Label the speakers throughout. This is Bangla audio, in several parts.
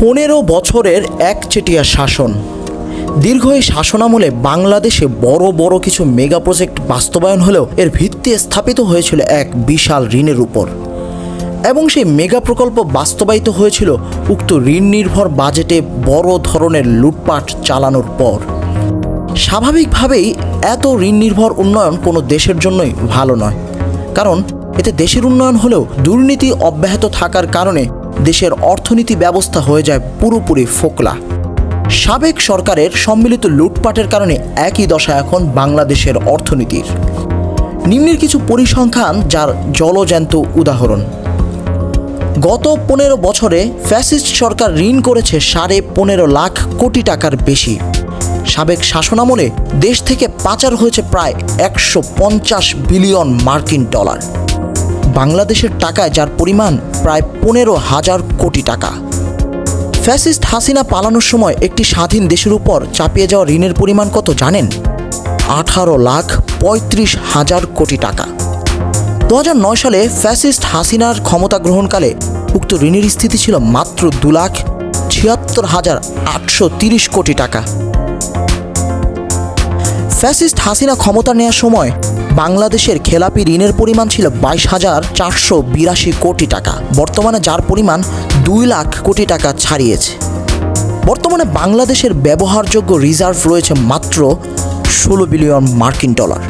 Speaker 1: পনেরো বছরের একচেটিয়া শাসন। দীর্ঘ এই শাসনামলে বাংলাদেশে বড় বড় কিছু মেগা প্রজেক্ট বাস্তবায়ন হলেও এর ভিত্তি স্থাপিত হয়েছিল এক বিশাল ঋণের উপর। এবং সেই মেগা প্রকল্প বাস্তবায়িত হয়েছিল উক্ত ঋণ নির্ভর বাজেটে বড় ধরনের লুটপাট চালানোর পর। স্বাভাবিকভাবেই এত ঋণ নির্ভর উন্নয়ন কোনো দেশের জন্যই ভালো নয়। কারণ এতে দেশের উন্নয়ন হলেও দুর্নীতি অব্যাহত থাকার কারণে দেশের অর্থনীতি ব্যবস্থা হয়ে যায় পুরোপুরি ফোকলা। সাবেক সরকারের সম্মিলিত লুটপাটের কারণে একই দশা এখন বাংলাদেশের অর্থনীতির। নিম্নের কিছু পরিসংখ্যান যার জলজ্যান্ত উদাহরণ। গত পনেরো বছরে ফ্যাসিস্ট সরকার ঋণ করেছে সাড়ে পনেরো লাখ কোটি টাকার বেশি। সাবেক শাসনামলে দেশ থেকে পাচার হয়েছে প্রায় একশো পঞ্চাশ বিলিয়ন মার্কিন ডলার। বাংলাদেশের টাকায় যার পরিমাণ প্রায় পনেরো হাজার কোটি টাকা। ফ্যাসিস্ট হাসিনা পালানোর সময় একটি স্বাধীন দেশের উপর চাপিয়ে যাওয়া ঋণের পরিমাণ কত জানেন? আঠারো লাখ পঁয়ত্রিশ হাজার কোটি টাকা। দু সালে ফ্যাসিস্ট হাসিনার ক্ষমতা গ্রহণকালে উক্ত ঋণের স্থিতি ছিল মাত্র দু লাখ ছিয়াত্তর হাজার আটশো তিরিশ কোটি টাকা। ফ্যাসিস্ট হাসিনা ক্ষমতা নেওয়ার সময় বাংলাদেশের খেলাপি ঋণের পরিমাণ ছিল বাইশ হাজার চারশো বিরাশি কোটি টাকা। বর্তমানে যার পরিমাণ দুই লাখ কোটি টাকা ছাড়িয়েছে। বর্তমানে বাংলাদেশের ব্যবহারযোগ্য রিজার্ভ রয়েছে মাত্র ষোলো বিলিয়ন মার্কিন ডলার।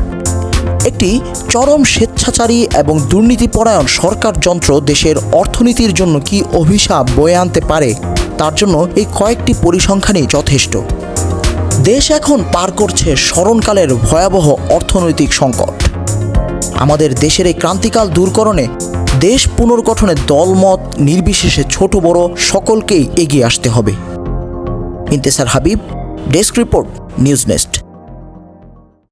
Speaker 1: একটি চরম স্বেচ্ছাচারী এবং দুর্নীতিপরায়ণ সরকার যন্ত্র দেশের অর্থনীতির জন্য কি অভিশাপ বয়ে আনতে পারে, তার জন্য এই কয়েকটি পরিসংখ্যানই যথেষ্ট। দেশ এখন পার করছে স্মরণকালের ভয়াবহ অর্থনৈতিক সংকট। আমাদের দেশের এই ক্রান্তিকাল দূরকরণে দেশ পুনর্গঠনে দলমত, নির্বিশেষে ছোট বড় সকলকেই এগিয়ে আসতে হবে। Intesar Habib, desk report, news nest.